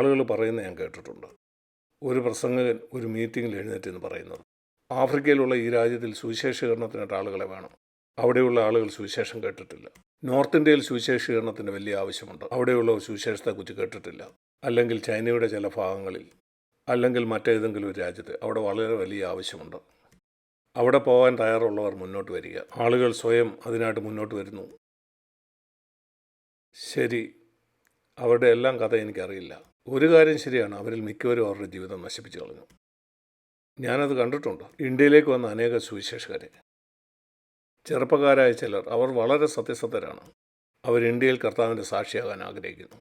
ആളുകൾ പറയുന്നത് ഞാൻ കേട്ടിട്ടുണ്ട്. ഒരു പ്രസംഗകൻ ഒരു മീറ്റിങ്ങിൽ എഴുന്നേറ്റെന്ന് പറയുന്നത് ആഫ്രിക്കയിലുള്ള ഈ രാജ്യത്തിൽ സുവിശേഷീകരണത്തിനായിട്ട് ആളുകളെ വേണം. അവിടെയുള്ള ആളുകൾ സുവിശേഷം കേട്ടിട്ടില്ല. നോർത്ത് ഇന്ത്യയിൽ സുവിശേഷീകരണത്തിന് വലിയ ആവശ്യമുണ്ട്. അവിടെയുള്ള സുവിശേഷത്തെക്കുറിച്ച് കേട്ടിട്ടില്ല. അല്ലെങ്കിൽ ചൈനയുടെ ചില ഭാഗങ്ങളിൽ അല്ലെങ്കിൽ മറ്റേതെങ്കിലും ഒരു രാജ്യത്ത് അവിടെ വളരെ വലിയ ആവശ്യമുണ്ട്. അവിടെ പോകാൻ തയ്യാറുള്ളവർ മുന്നോട്ട് വരിക. ആളുകൾ സ്വയം അതിനായിട്ട് മുന്നോട്ട് വരുന്നു. ശരി. അവരുടെ എല്ലാം കഥ എനിക്കറിയില്ല. ഒരു കാര്യം ശരിയാണ് അവരിൽ മിക്കവരും അവരുടെ ജീവിതം നശിപ്പിച്ചു കളഞ്ഞു. ഞാനത് കണ്ടിട്ടുണ്ട്. ഇന്ത്യയിലേക്ക് വന്ന അനേക സുവിശേഷകരെ. ചെറുപ്പക്കാരായ ചിലർ അവർ വളരെ സത്യസന്ധരാണ്. അവർ ഇന്ത്യയിൽ കർത്താവിന്റെ സാക്ഷിയാകാൻ ആഗ്രഹിക്കുന്നു.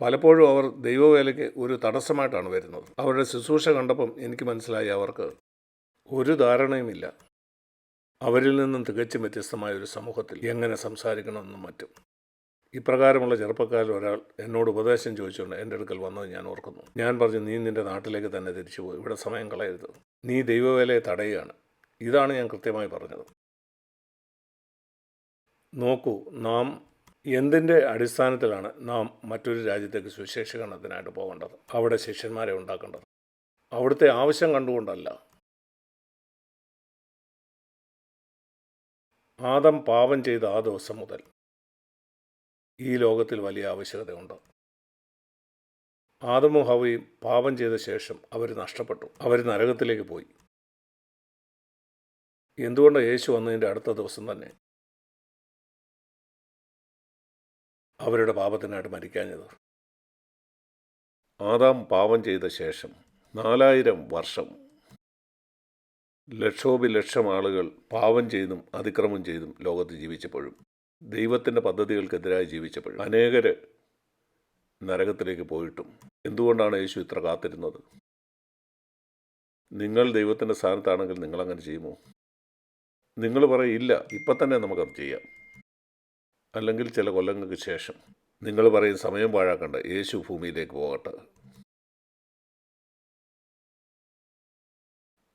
പലപ്പോഴും അവർ ദൈവവേലയ്ക്ക് ഒരു തടസ്സമായിട്ടാണ് വരുന്നത്. അവരുടെ ശുശ്രൂഷ കണ്ടപ്പം എനിക്ക് മനസ്സിലായി അവർക്ക് ഒരു ധാരണയുമില്ല അവരിൽ നിന്നും തികച്ചും വ്യത്യസ്തമായ ഒരു സമൂഹത്തിൽ എങ്ങനെ സംസാരിക്കണമെന്നും മറ്റും. ഇപ്രകാരമുള്ള ചെറുപ്പക്കാരിൽ ഒരാൾ എന്നോട് ഉപദേശം ചോദിച്ചുകൊണ്ട് എന്റെ അടുക്കൽ വന്നത് ഞാൻ ഓർക്കുന്നു. ഞാൻ പറഞ്ഞു നീ നിന്റെ നാട്ടിലേക്ക് തന്നെ തിരിച്ചു പോയി ഇവിടെ സമയം കളയരുത്. നീ ദൈവവേലയെ തടയുകയാണ്. ഇതാണ് ഞാൻ കൃത്യമായി പറഞ്ഞത്. നോക്കൂ നാം എന്തിന്റെ അടിസ്ഥാനത്തിലാണ് നാം മറ്റൊരു രാജ്യത്തേക്ക് സുശേഷീകരണത്തിനായിട്ട് പോകേണ്ടത്? അവിടെ ശിഷ്യന്മാരെ ഉണ്ടാക്കേണ്ടത്? അവിടുത്തെ ആവശ്യം കണ്ടുകൊണ്ടല്ല. ആദം പാപം ചെയ്ത ആ ദിവസം മുതൽ ഈ ലോകത്തിൽ വലിയ ആവശ്യകതയുണ്ട്. ആദമും ഹവയും പാപം ചെയ്ത ശേഷം അവർ നഷ്ടപ്പെട്ടു. അവർ നരകത്തിലേക്ക് പോയി. എന്തുകൊണ്ട് യേശു വന്നതിന്റെ അടുത്ത ദിവസം തന്നെ അവരുടെ പാപത്തിനായിട്ട് മരിക്കാഞ്ഞത്? ആദാം പാപം ചെയ്ത ശേഷം നാലായിരം വർഷം ലക്ഷോപിലക്ഷം ആളുകൾ പാപം ചെയ്തും അതിക്രമം ചെയ്തും ലോകത്ത് ജീവിച്ചപ്പോഴും ദൈവത്തിന്റെ പദ്ധതികൾക്കെതിരായി ജീവിച്ചപ്പോഴും അനേകർ നരകത്തിലേക്ക് പോയിട്ടും. എന്തുകൊണ്ടാണ് യേശു ഇത്ര കാത്തിരുന്നത്? നിങ്ങൾ ദൈവത്തിന്റെ സ്ഥാനത്താണെങ്കിൽ നിങ്ങളങ്ങനെ ചെയ്യുമോ? നിങ്ങൾ പറയില്ല ഇപ്പം തന്നെ നമുക്കത് ചെയ്യാം. അല്ലെങ്കിൽ ചില കൊല്ലങ്ങൾക്ക് ശേഷം നിങ്ങൾ പറയും സമയം പാഴാക്കണ്ട യേശു ഭൂമിയിലേക്ക് പോകട്ടെ.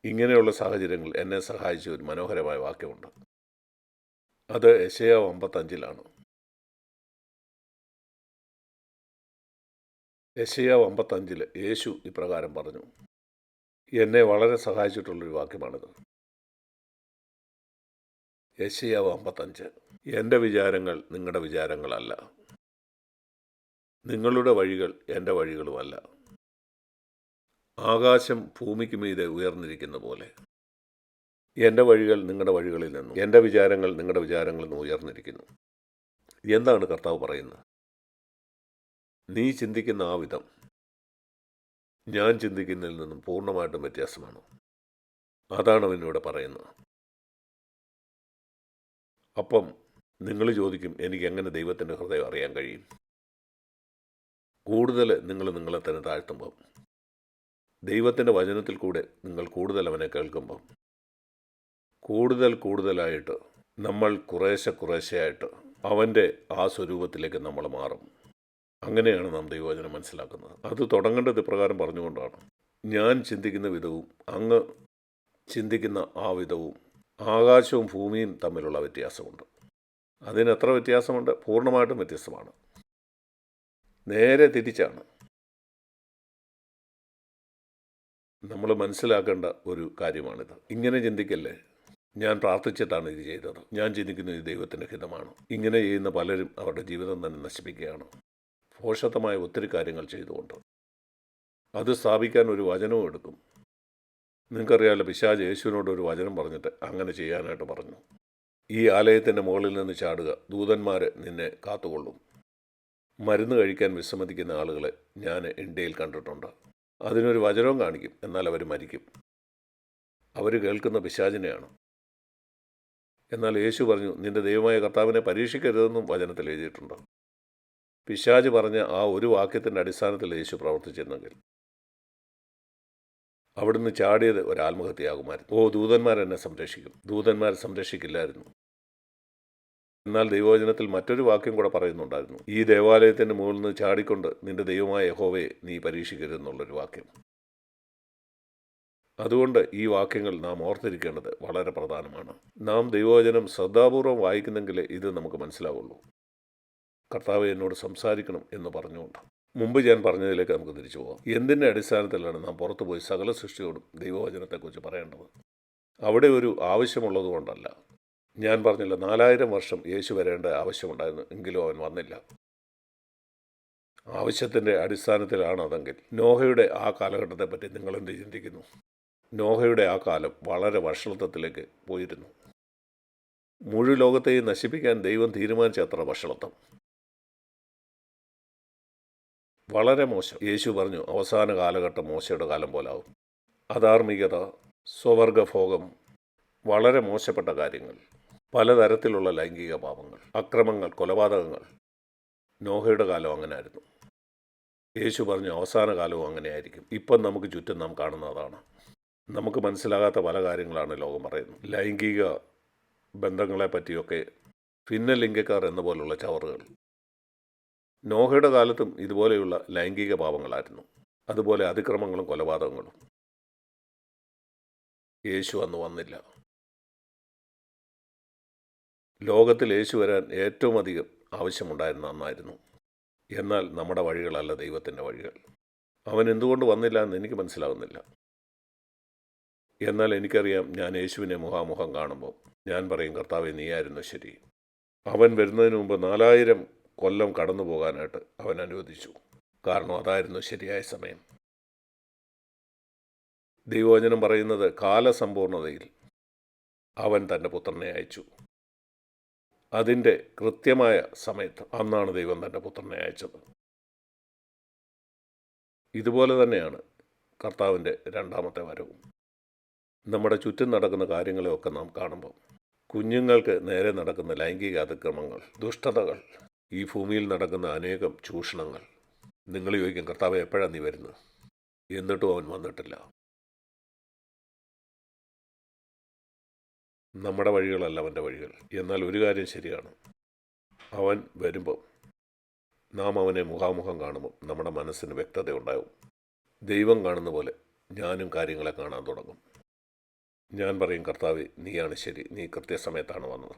ഇങ്ങനെയുള്ള സാഹചര്യങ്ങൾ എന്നെ സഹായിച്ച ഒരു മനോഹരമായ വാക്യമുണ്ട്. അത് യശയാവ് അമ്പത്തഞ്ചിലാണ്. യശയാവ് അമ്പത്തഞ്ചിൽ യേശു ഇപ്രകാരം പറഞ്ഞു എന്നെ വളരെ സഹായിച്ചിട്ടുള്ളൊരു വാക്യമാണിത്. യശയാവ് അമ്പത്തഞ്ച് എന്റെ വിചാരങ്ങൾ നിങ്ങളുടെ വിചാരങ്ങളല്ല. നിങ്ങളുടെ വഴികൾ എന്റെ വഴികളുമല്ല. ആകാശം ഭൂമിക്ക് മീതെ ഉയർന്നിരിക്കുന്ന പോലെ എന്റെ വഴികൾ നിങ്ങളുടെ വഴികളിൽ നിന്നും എന്റെ വിചാരങ്ങൾ നിങ്ങളുടെ വിചാരങ്ങളിൽ നിന്നും ഉയർന്നിരിക്കുന്നു. എന്താണ് കർത്താവ് പറയുന്നത്? നീ ചിന്തിക്കുന്ന ആ വിധം ഞാൻ ചിന്തിക്കുന്നതിൽ നിന്നും പൂർണമായിട്ടും വ്യത്യാസമാണ്. അതാണ് അവനിവിടെ പറയുന്നത്. അപ്പം നിങ്ങൾ ചോദിക്കും എനിക്ക് എങ്ങനെ ദൈവത്തിന്റെ ഹൃദയം അറിയാൻ കഴിയും? കൂടുതൽ നിങ്ങൾ നിങ്ങളെ തന്നെ താഴ്ത്തുമ്പം ദൈവത്തിന്റെ വചനത്തിൽ കൂടെ നിങ്ങൾ കൂടുതൽ അവനെ കേൾക്കുമ്പം കൂടുതൽ കൂടുതലായിട്ട് നമ്മൾ കുറേശ്ശെ കുറേശ്ശെയായിട്ട് അവന്റെ ആ സ്വരൂപത്തിലേക്ക് നമ്മൾ മാറും. അങ്ങനെയാണ് നാം ദൈവവചനം മനസ്സിലാക്കുന്നത്. അത് തുടങ്ങേണ്ടത് ഇപ്രകാരം പറഞ്ഞുകൊണ്ടാണ്. ഞാൻ ചിന്തിക്കുന്ന വിധവും അങ്ങ് ചിന്തിക്കുന്ന ആ വിധവും ആകാശവും ഭൂമിയും തമ്മിലുള്ള വ്യത്യാസമുണ്ട്. അതിന് എത്ര വ്യത്യാസമുണ്ട്? പൂർണമായിട്ടും വ്യത്യസ്തമാണ്. നേരെ തിരിച്ചാണ്. നമ്മൾ മനസ്സിലാക്കേണ്ട ഒരു കാര്യമാണിത്. ഇങ്ങനെ ചിന്തിക്കല്ലേ? ഞാൻ പ്രാർത്ഥിച്ചിട്ടാണ് ഇത് ചെയ്തത്. ഞാൻ ചിന്തിക്കുന്നത് ഇത് ദൈവത്തിന്റെ ഹിതമാണ്. ഇങ്ങനെ ചെയ്യുന്ന പലരും അവരുടെ ജീവിതം തന്നെ നശിപ്പിക്കുകയാണ്. പോഷത്തമായ ഒത്തിരി കാര്യങ്ങൾ ചെയ്തുകൊണ്ട്. അത് സ്ഥാപിക്കാൻ ഒരു വചനവും എടുക്കും. നിങ്ങൾക്കറിയാമല്ലോ പിശാജ് യേശുവിനോട് ഒരു വചനം പറഞ്ഞിട്ട് അങ്ങനെ ചെയ്യാനായിട്ട് പറഞ്ഞു. ഈ ആലയത്തിന്റെ മുകളിൽ നിന്ന് ചാടുക. ദൂതന്മാർ നിന്നെ കാത്തുകൊള്ളും. മരുന്ന് കഴിക്കാൻ വിസമ്മതിക്കുന്ന ആളുകളെ ഞാൻ ഇന്ത്യയിൽ കണ്ടിട്ടുണ്ട്. അതിനൊരു വചനവും കാണിക്കും. എന്നാൽ അവർ മരിക്കും. അവർ കേൾക്കുന്ന പിശാചിനെയാണ്. എന്നാൽ യേശു പറഞ്ഞു നിന്റെ ദൈവമായ കർത്താവിനെ പരീക്ഷിക്കരുതെന്നും വചനത്തിൽ എഴുതിയിട്ടുണ്ട്. പിശാജ് പറഞ്ഞ ആ ഒരു വാക്യത്തിന്റെ അടിസ്ഥാനത്തിൽ യേശു പ്രവർത്തിച്ചിരുന്നെങ്കിൽ അവിടുന്ന് ചാടിയത് ഒരു ആത്മഹത്യയാകുമായിരുന്നു ഓ ദൂതന്മാർ എന്നെ സംരക്ഷിക്കും. ദൂതന്മാർ സംരക്ഷിക്കില്ലായിരുന്നു. എന്നാൽ ദൈവവചനത്തിൽ മറ്റൊരു വാക്യം കൂടെ പറയുന്നുണ്ടായിരുന്നു. ഈ ദേവാലയത്തിന്റെ മുകളിൽ നിന്ന് ചാടിക്കൊണ്ട് നിന്റെ ദൈവമായ യഹോവയെ നീ പരീക്ഷിക്കരുതെന്നുള്ളൊരു വാക്യം. അതുകൊണ്ട് ഈ വാക്യങ്ങൾ നാം ഓർത്തിരിക്കേണ്ടത് വളരെ പ്രധാനമാണ്. നാം ദൈവവചനം ശ്രദ്ധാപൂർവം വായിക്കുന്നെങ്കിൽ ഇത് നമുക്ക് മനസ്സിലാവുള്ളൂ. കർത്താവ് എന്നോട് സംസാരിക്കണം എന്ന് പറഞ്ഞുകൊണ്ട്. മുമ്പ് ഞാൻ പറഞ്ഞതിലേക്ക് നമുക്ക് തിരിച്ചു പോകാം. എന്തിന്റെ അടിസ്ഥാനത്തിലാണ് നാം പുറത്തു പോയി സകല സൃഷ്ടിയോടും ദൈവവചനത്തെക്കുറിച്ച് പറയേണ്ടത്? അവിടെ ഒരു ആവശ്യമുള്ളതുകൊണ്ടല്ല ഞാൻ പറഞ്ഞില്ല നാലായിരം വർഷം യേശു വരേണ്ട ആവശ്യമുണ്ടായിരുന്നു എങ്കിലും അവൻ വന്നില്ല. ആവശ്യത്തിന്റെ അടിസ്ഥാനത്തിലാണ് അതെങ്കിൽ. നോഹയുടെ ആ കാലഘട്ടത്തെപ്പറ്റി നിങ്ങൾ എന്ത് ചിന്തിക്കുന്നു? നോഹയുടെ ആ കാലം വളരെ വഷളത്വത്തിലേക്ക് പോയിരുന്നു. മുഴു ലോകത്തെയും നശിപ്പിക്കാൻ ദൈവം തീരുമാനിച്ച അത്ര വഷളത്വം. വളരെ മോശം. യേശു പറഞ്ഞു അവസാന കാലഘട്ടം മോശയുടെ കാലം പോലാവും. അധാർമികത സ്വവർഗഭോഗം വളരെ മോശപ്പെട്ട കാര്യങ്ങൾ പലതരത്തിലുള്ള ലൈംഗിക പാപങ്ങൾ അക്രമങ്ങൾ കൊലപാതകങ്ങൾ. നോഹയുടെ കാലം അങ്ങനെ ആയിരുന്നു യേശു പറഞ്ഞു അവസാന കാലവും അങ്ങനെയായിരിക്കും. ഇപ്പം നമുക്ക് ചുറ്റും നാം കാണുന്നതാണ്. നമുക്ക് മനസ്സിലാകാത്ത പല കാര്യങ്ങളാണ് ലോകം പറയുന്നത്. ലൈംഗിക ബന്ധങ്ങളെ പറ്റിയൊക്കെ ഭിന്നലിംഗക്കാർ എന്ന പോലുള്ള ചവറുകൾ. നോഹയുടെ കാലത്തും ഇതുപോലെയുള്ള ലൈംഗിക പാപങ്ങളായിരുന്നു. അതുപോലെ അതിക്രമങ്ങളും കൊലപാതകങ്ങളും. യേശു അന്ന് വന്നില്ല. ലോകത്തിൽ യേശു വരാൻ ഏറ്റവും അധികം ആവശ്യമുണ്ടായിരുന്ന അന്നായിരുന്നു. എന്നാൽ നമ്മുടെ വഴികളല്ല ദൈവത്തിന്റെ വഴികൾ. അവൻ എന്തുകൊണ്ട് വന്നില്ല എന്ന് എനിക്ക് മനസ്സിലാകുന്നില്ല എന്നാൽ എനിക്കറിയാം ഞാൻ യേശുവിനെ മുഖാമുഖം കാണുമ്പോൾ. ഞാൻ പറയും കർത്താവെ നീയായിരുന്നു ശരി. അവൻ വരുന്നതിന് മുമ്പ് നാലായിരം കൊല്ലം കടന്നു പോകാനായിട്ട് അവൻ അനുവദിച്ചു. കാരണം അതായിരുന്നു ശരിയായ സമയം. ദൈവവചനം പറയുന്നത് കാലസമ്പൂർണതയിൽ അവൻ തന്റെ പുത്രനെ അയച്ചു. അതിന്റെ കൃത്യമായ സമയത്ത് അന്നാണ് ദൈവം തന്റെ പുത്രനെ അയച്ചത്. ഇതുപോലെ തന്നെയാണ് കർത്താവിന്റെ രണ്ടാമത്തെ വരവും. നമ്മുടെ ചുറ്റും നടക്കുന്ന കാര്യങ്ങളെയൊക്കെ നാം കാണുമ്പോൾ കുഞ്ഞുങ്ങൾക്ക് നേരെ നടക്കുന്ന ലൈംഗിക അതിക്രമങ്ങൾ ദുഷ്ടതകൾ ഈ ഭൂമിയിൽ നടക്കുന്ന അനേകം ചൂഷണങ്ങൾ. നിങ്ങൾ ചോദിക്കും കർത്താവ് എപ്പോഴാണ് നീ വരുന്നത്? എന്നിട്ടും അവൻ വന്നിട്ടില്ല. നമ്മുടെ വഴികളല്ല അവന്റെ വഴികൾ. എന്നാൽ ഒരു കാര്യം ശരിയാണ്. അവൻ വരുമ്പം നാം അവനെ മുഖാമുഖം കാണുമ്പോൾ നമ്മുടെ മനസ്സിന് വ്യക്തത ഉണ്ടാവും ദൈവം കാണുന്ന പോലെ ഞാനും കാര്യങ്ങളെ കാണാൻ തുടങ്ങും. ഞാൻ പറയും കർത്താവ് നീയാണ് ശരി. നീ കൃത്യസമയത്താണ് വന്നത്.